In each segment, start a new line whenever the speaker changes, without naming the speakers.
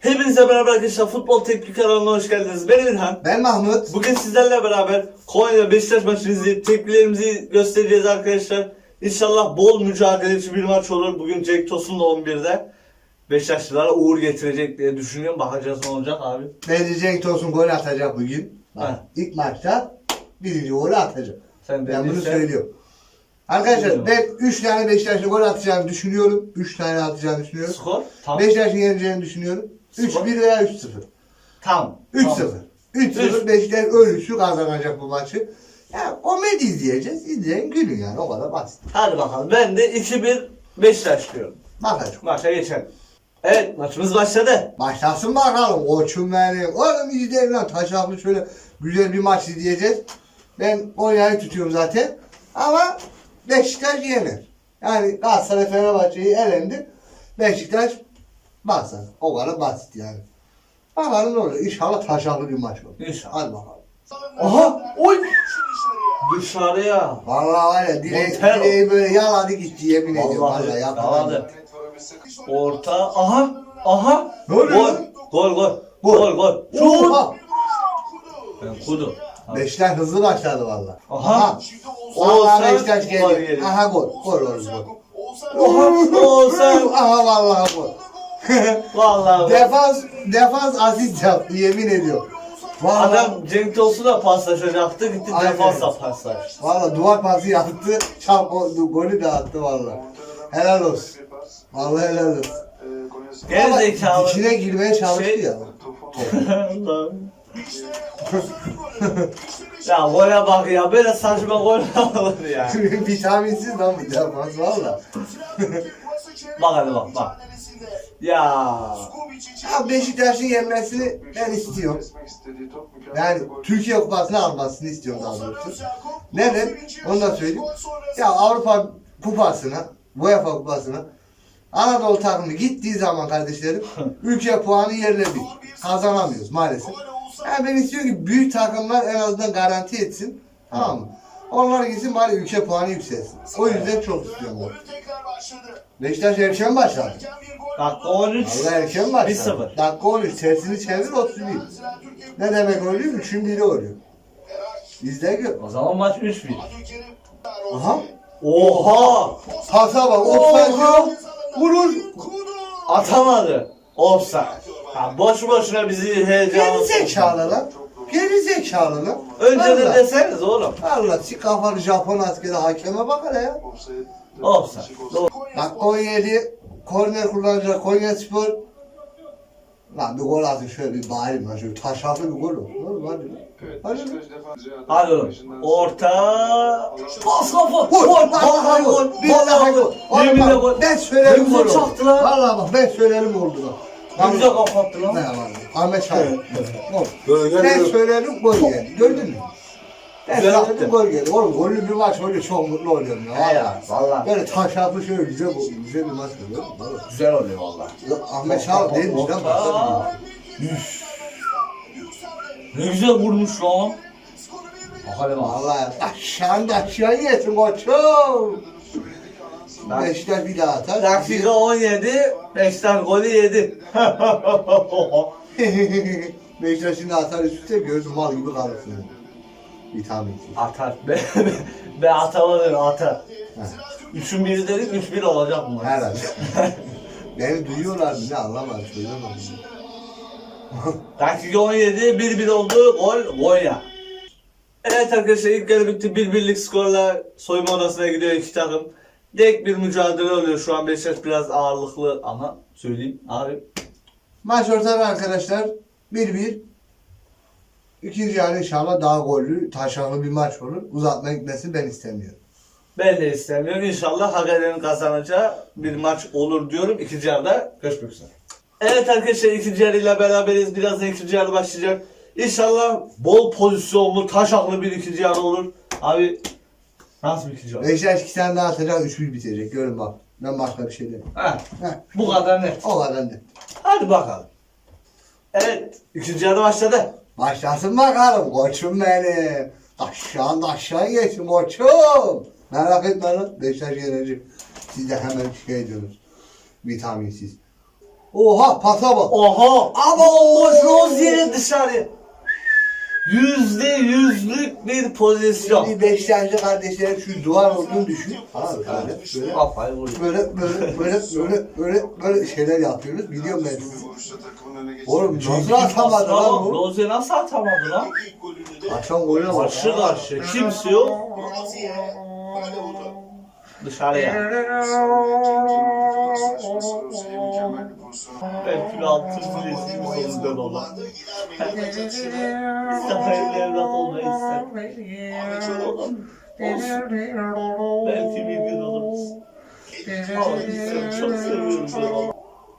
Hepinize merhaba arkadaşlar. Futbol Teknik kanalına hoş geldiniz. Ben İlhan.
Ben Mahmut.
Bugün sizlerle beraber Konya Beşiktaş maçını izleyip tepkilerimizi göstereceğiz arkadaşlar. İnşallah bol mücadeleci bir maç olur. Bugün Cenk Tosun da 11'de. Beşiktaşlılara uğur getirecek diye düşünüyorum. Bakacağız ne olacak abi.
Bence Cenk Tosun gol atacak bugün. Bak,
Ha.
ilk maçta birinci golü atacak.
Sen
Ben bunu
dediysen-
söylüyorum. Arkadaşlar ben 3 tane Beşiktaşlı gol atacağını düşünüyorum. 3 tane atacağını düşünüyorum.
Skor? Tam.
Beşiktaş'ın yeneceğini düşünüyorum. 3-1 veya 3-0.
Tam.
3-0. 3-0
Üç.
Beşiktaş ölüsü kazanacak bu maçı. Ya komedi izleyeceğiz. İzleyin gülün yani o kadar basit.
Hadi bakalım. Ben de 2-1 Beşiktaş diyorum.
Bakacağım.
Maça geçelim. Evet maçımız başladı.
Başlasın bakalım koçum benim. Oğlum izleyin lan taşaklı şöyle güzel bir maç izleyeceğiz. Ben Konya'yı tutuyorum zaten. Ama Beşiktaş yener. Yani Galatasaray Fenerbahçe'yi elendi. Beşiktaş basar. O kadar basit yani. Bakalım ne olur. İnşallah taşaklı bir maç olur.
İnşallah.
Hadi bakalım.
Aha! Oy! Dışarıya.
Vallahi var ya direği,
Montero.
direği böyle yaladı gitti yemin ediyorum.
Vallahi
Vallahi
yaladı.
yapamadım.
Orta. Aha! Aha!
Ne oluyor
Gol!
lan?
Gol gol.
Gol.
Gol. Şut!
Oha!
Ben kudu.
Beşiktaş hızlı başladı valla.
Aha.
Vallahi
Olsa
Beşiktaş
gol
geliyor.
geliyor.
Aha gol. Gol olur gol.
Oha! Olsa.
Aha vallahi gol.
Vallahi.
defans defans asist yaptı yemin ediyorum. Vallahi,
Adam Cenk Tosun'la paslaşacaktı. Gitti
Aynen.
defansa paslaştı.
vallahi duvar pası yaptı. Çap golü de attı vallahi. Helal olsun. Vallahi helal olsun.
Geri
Ama
zekalı.
içine girmeye çalıştı
Şey-
ya.
Allah'ım. ya gole bak ya böyle saçma gol olur ya.
Vitaminsiz lan bu defans valla.
Bak hadi bak bak. Ya.
Ya Beşiktaş'ın yenmesini ben istiyorum. Yani Türkiye kupasını almasını istiyorum daha doğrusu. Neden? Onu da söyleyeyim. Ya Avrupa kupasına, UEFA kupasına Anadolu takımı gittiği zaman kardeşlerim ülke puanı yerle bir. Kazanamıyoruz maalesef. Yani ben istiyorum ki büyük takımlar en azından garanti etsin. Tamam mı? Onlar gitsin bari ülke puanı yükselsin. O yüzden çok istiyorum. Beşiktaş erken başladı.
Dakika 13.
Vallahi erken başladı.
1-0.
Dakika 13 tersini çevir 31. Ne demek oluyor? Üçün biri oluyor. İzle gör.
O zaman maç 3-1.
Aha.
Oha!
Pasa bak. Offside yok. Vurur.
Atamadı. Offside. Ha, boş boşuna bizi
Geri
heyecanlı.
zekalı lan. Geri zekalı lan.
Önceden
Vallahi.
deseniz oğlum.
Allah si kafalı Japon askeri hakeme bak hele ya.
Offside. Doğru.
Dakika 17. Korner kullanacak Konya Spor. Lan bir gol atın şöyle bir bağırayım lan şöyle taşaklı bir gol olsun. Oğlum hadi lan. Hadi lan.
Hadi oğlum. Orta. Pas kafa.
Gol,
Gol.
vallahi gol,
gol.
vallahi gol.
Yeminle gol.
Ben söylerim gol.
lan.
Vallahi bak ben söylerim oldu lan.
Ne güzel kapattı lan.
Ne var? Ahmet Çağrı. Gol.
Böyle
Ben söylerim gol geldi. Gördün mü? Ben
Güzel
söyledim
attı.
gol geldi. Oğlum gollü bir maç öyle çok mutlu oluyorum ya.
He ya, vallahi.
Böyle taşaklı şöyle güzel, güzel bir maç oluyor. Vallahi.
Güzel oluyor valla.
Ya Ahmet Çağrı değilmiş lan. başka biri.
Ne güzel vurmuş lan. Hadi bak.
Vallahi aşağı da aşağı yesin koçum. Beşiktaş bir daha atar.
Dakika 17. Beşiktaş golü yedi.
Beşiktaş şimdi atar üstte gördüm mal gibi kalırsın. Vitaminsiz.
atar. Be, be atamadım atar. Üçün biri dedik, üç bir olacak mı?
Herhalde. Beni duyuyorlar ne anlamadım. Duyuyorlar
Dakika 17, 1-1 oldu. Gol, Goya. Evet arkadaşlar ilk yarı bitti. 1-1'lik skorla soyunma odasına gidiyor iki takım. Tek bir mücadele oluyor şu an Beşiktaş biraz ağırlıklı ama söyleyeyim abi.
Maç ortada arkadaşlar. 1-1. İkinci yarı inşallah daha gollü, taşaklı bir maç olur. Uzatma gitmesini ben istemiyorum.
Ben de istemiyorum. İnşallah hak edenin kazanacağı bir maç olur diyorum. İkinci yarıda görüşmek üzere. Evet arkadaşlar ikinci yarıyla beraberiz. Birazdan ikinci yarı başlayacak. İnşallah bol pozisyonlu, taşaklı bir ikinci yarı olur. Abi nasıl bir ikinci yarı?
Beşiktaş iki tane daha atacak, 3-1 bitecek. Görün bak. Ben başka bir şey demiyorum.
Ha,
Heh,
bu kadar net.
o kadar ne?
Hadi bakalım. Evet, ikinci yarı başladı.
Başlasın bakalım koçum benim. Aşağı aşağı geçin koçum. Merak etme lan. Beşiktaş yenecek. Siz de hemen şikayet ediyorsunuz. Vitaminsiz. Oha pasa bak.
Oha! Ama boş Rozier'in dışarı. Yüzde yüzlük bir pozisyon.
Şimdi Beşiktaşlı kardeşlerim şu duvar olduğunu düşün. Abi böyle böyle
Kafayı vuruyor.
böyle böyle böyle böyle böyle böyle şeyler yapıyoruz. Biliyorum ben sizi. Oğlum nasıl atamadı lan bu?
Rozier nasıl atamadı lan?
Açan golü bak.
Karşı karşı. Kimse yok. Dışarıya. Belki bir altı zilesinin sonunda dolar. İsrail'le evlat olmayı ister. Olsun. Belki bir gün oluruz. Ama çok.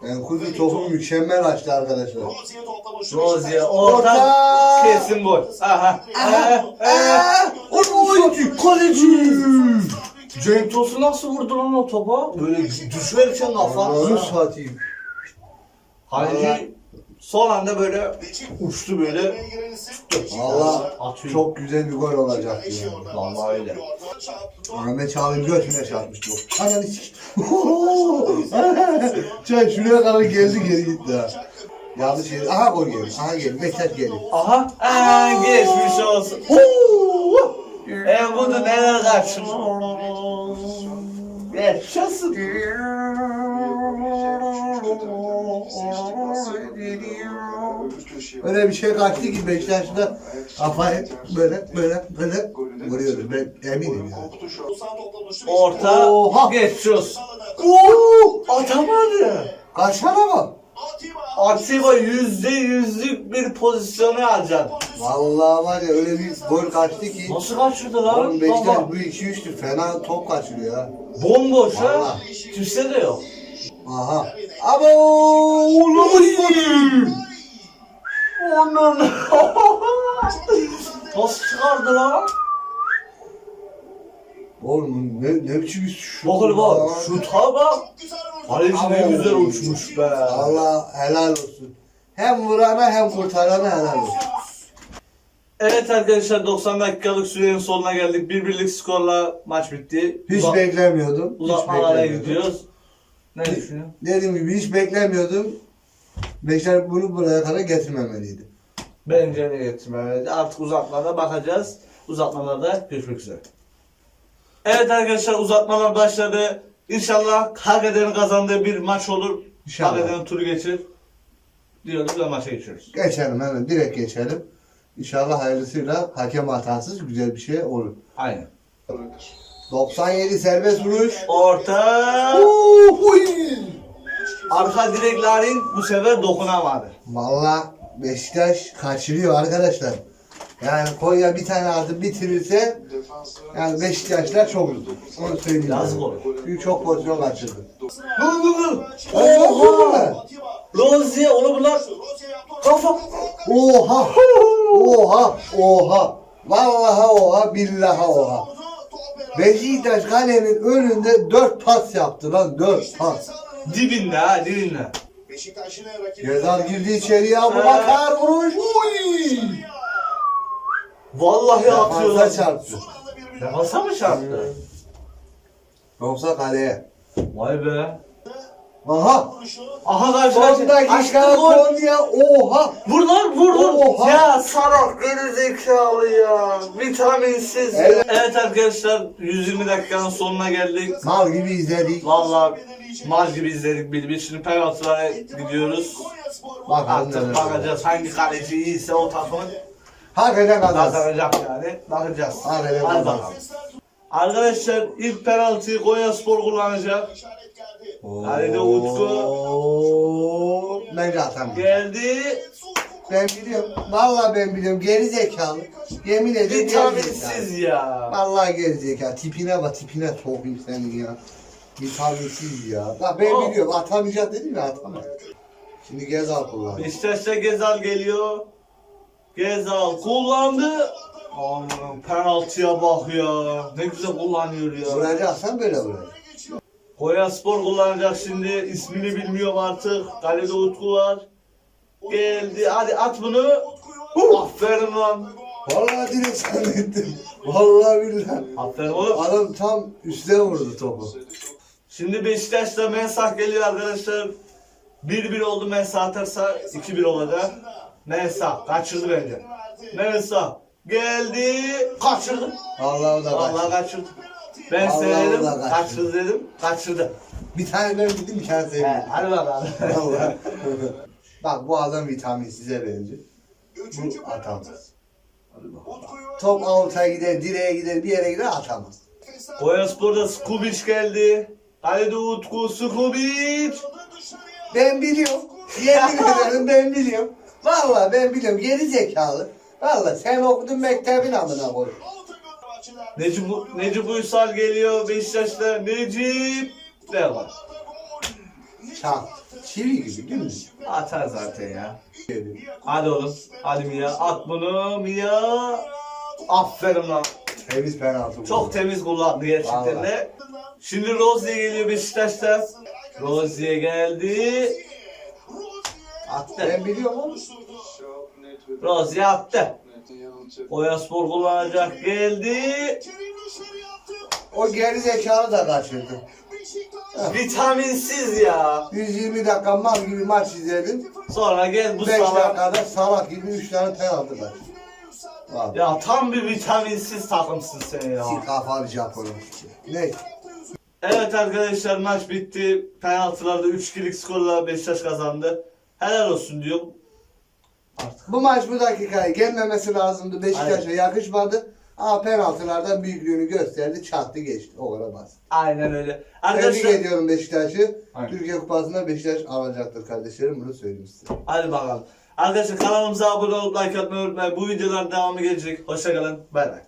Ben kuzu topu mükemmel açtı arkadaşlar.
Rozier orta
Orta.
kesin gol. Aha. Aha. Aha.
Oyuncu, kaleci.
Cenk Tosun nasıl vurdu lan o topa? Böyle düşerken kafa.
Ananı satayım.
Kaleci son anda böyle uçtu böyle.
Valla
Atıyor.
çok güzel bir gol olacaktı yani.
Vallahi öyle.
Ahmet Çağlı'nın götüne çarpmıştı o. Ananı sik. Çay şuraya kadar geldi geri gitti ha. Yanlış yeri. Aha gol geldi. Aha geldi. Beşiktaş geldi.
Aha. Aa, geçmiş olsun. E bunu neler kaçmış. Yaşasın.
Öyle bir şey kaçtı ki Beşiktaş'ta kafayı böyle böyle böyle vuruyordu. Ben eminim ya.
Orta.
Oha.
Geçmiş olsun. Oo, atamadı.
Kaçana bak.
Atiba yüzde yüzlük bir pozisyonu harcadı.
Vallahi var ya öyle bir gol kaçtı ki.
Nasıl kaçırdı lan?
Oğlum Beşiktaş
Baba,
bu 2-3'tür. Fena top kaçırıyor ha.
Bomboş ha.
Vallahi.
De yok.
Aha. Abo! Oğlum
Onun. Nasıl çıkardı lan?
Oğlum ne, ne biçim bir şut.
Bakın bak.
ya.
Şuta bak. Kaleci ne güzel uçmuş be.
Allah helal olsun. Hem vurana hem kurtarana helal olsun.
Evet arkadaşlar 90 dakikalık sürenin sonuna geldik. Bir birlik skorla maç bitti.
Hiç
Uza-
beklemiyordum. Hiç
Uzatmalara
beklemiyordum.
gidiyoruz. Ne düşünüyorsun?
Dediğim gibi hiç beklemiyordum. Beşiktaş bunu buraya kadar getirmemeliydi.
Bence de getirmemeli. Artık uzatmalarda bakacağız. Uzatmalarda görüşmek üzere. Evet arkadaşlar uzatmalar başladı. İnşallah hak edenin kazandığı bir maç olur.
İnşallah.
Hak edenin turu geçir. Diyoruz ve maça geçiyoruz.
Geçelim hemen direkt geçelim. İnşallah hayırlısıyla hakem hatasız güzel bir şey olur.
Aynen.
97 serbest vuruş.
Orta.
Uy!
Arka direklerin bu sefer dokunamadı.
Valla Beşiktaş kaçırıyor arkadaşlar. Yani Konya bir tane atıp bitirirse yani Beşiktaşlar çok üzüldü. Onu söyleyeyim. Yani.
olur.
Çünkü çok pozisyon kaçırdı.
Dur dur dur.
Oha!
Rozier onu bunlar kafa.
Oha! Oha! Oha! Vallahi oha, billahi oha. Beşiktaş kalenin önünde dört pas yaptı lan, dört pas.
Dibinde ha dibinde.
Gezal girdi içeriye, Abu Bakar vuruş. Uy!
Vallahi atıyor.
Defansa çarptı.
Defansa mı çarptı?
Yoksa kaleye.
Vay be.
Aha!
Aha karşı
Son
karşı.
dakika. Konya, oha!
Vur lan vur vur.
Oha.
Ya salak gerizekalı ya. Vitaminsiz.
Evet.
Evet. arkadaşlar 120 dakikanın sonuna geldik.
Mal gibi izledik.
Vallahi maç gibi izledik bir. Şimdi penaltılara gidiyoruz. Artık
neler
bakacağız hangi kaleci iyiyse o takımın
Hakikaten
kazanacak yani. Bakacağız.
Hakikaten
Hadi bakalım. Arkadaşlar ilk penaltıyı Konya Spor kullanacak. Hadi de Utku.
Bence atamıyor.
Geldi.
Ben biliyorum. Vallahi ben biliyorum. Geri zekalı. Yemin ederim geri zekalı.
Vitaminsiz ya.
Vallahi geri zekalı. Tipine bak tipine sokayım seni ya. Vitaminsiz ya. Bak ben
Oh.
biliyorum. Atamayacak dedim ya atamaz. Şimdi Gezal kullandı.
Beşiktaş'ta Gezal geliyor. Gezal kullandı. Aman penaltıya bak ya. Ne güzel kullanıyor ya.
Vuracaksan böyle vuracak.
Konya Spor kullanacak şimdi. İsmini bilmiyorum artık. Kalede Utku var. Geldi. Hadi at bunu. Aferin lan.
Vallahi direkt zannettim. Vallahi billahi.
Aferin oğlum.
Adam tam üstüne vurdu topu.
Şimdi Beşiktaş'ta Mensah geliyor arkadaşlar. 1-1 oldu Mensa atarsa 2-1 olacak. Mensa kaçırdı bence. Mensa geldi kaçırdı.
Vallahi o da
Vallahi
kaçtı.
kaçırdı. Ben söyledim
kaçırdı.
kaçırdı dedim kaçırdı.
Bir tane ben gittim bir tane
He,
sevdim.
hadi bakalım.
Vallahi. Bak bu adam vitamin size benziyor. Bu atamaz. Top avuta gider, direğe gider, bir yere gider atamaz.
Boyaspor'da Skubic geldi. Haydi Utku Skubic.
Ben biliyorum. Yemin ederim ben biliyorum. Vallahi ben biliyorum. Geri zekalı. Vallahi sen okudun mektebin amına koy.
Necip, Necip Uysal geliyor Beşiktaş'ta. Necip. Ne var?
Çak. Çivi gibi değil mi?
Atar zaten ya. Hadi oğlum. Hadi Mia. At bunu Mia. Aferin lan.
Temiz penaltı.
Çok temiz kullandı gerçekten de. Şimdi Rozier geliyor Beşiktaş'ta. Rozier geldi. Attı.
Ben biliyorum oğlum.
Rozier attı. Boyaspor kullanacak geldi.
O geri zekalı da kaçırdı.
Vitaminsiz ya.
120 dakika mal gibi maç izledim.
Sonra gel bu
5
salak.
dakikada salak gibi 3 tane penaltı kaçırdı. Vallahi.
Ya tam bir vitaminsiz takımsın sen ya.
Si kafalı Japonum. Ne?
Evet arkadaşlar maç bitti. Penaltılarda 3-2'lik skorla Beşiktaş kazandı. Helal olsun diyorum.
Bu maç bu dakikaya gelmemesi lazımdı. Beşiktaş'a yakışmadı. Ama penaltılardan büyüklüğünü gösterdi. Çattı geçti. O kadar basit.
Aynen öyle.
Tebrik
Arkadaşlar
ediyorum Beşiktaş'ı.
Aynen.
Türkiye Kupası'nda Beşiktaş alacaktır kardeşlerim. Bunu söyleyeyim size.
hadi bakalım. Arkadaşlar kanalımıza abone olup like atmayı unutmayın. Bu videoların devamı gelecek. Hoşçakalın. Bay bay.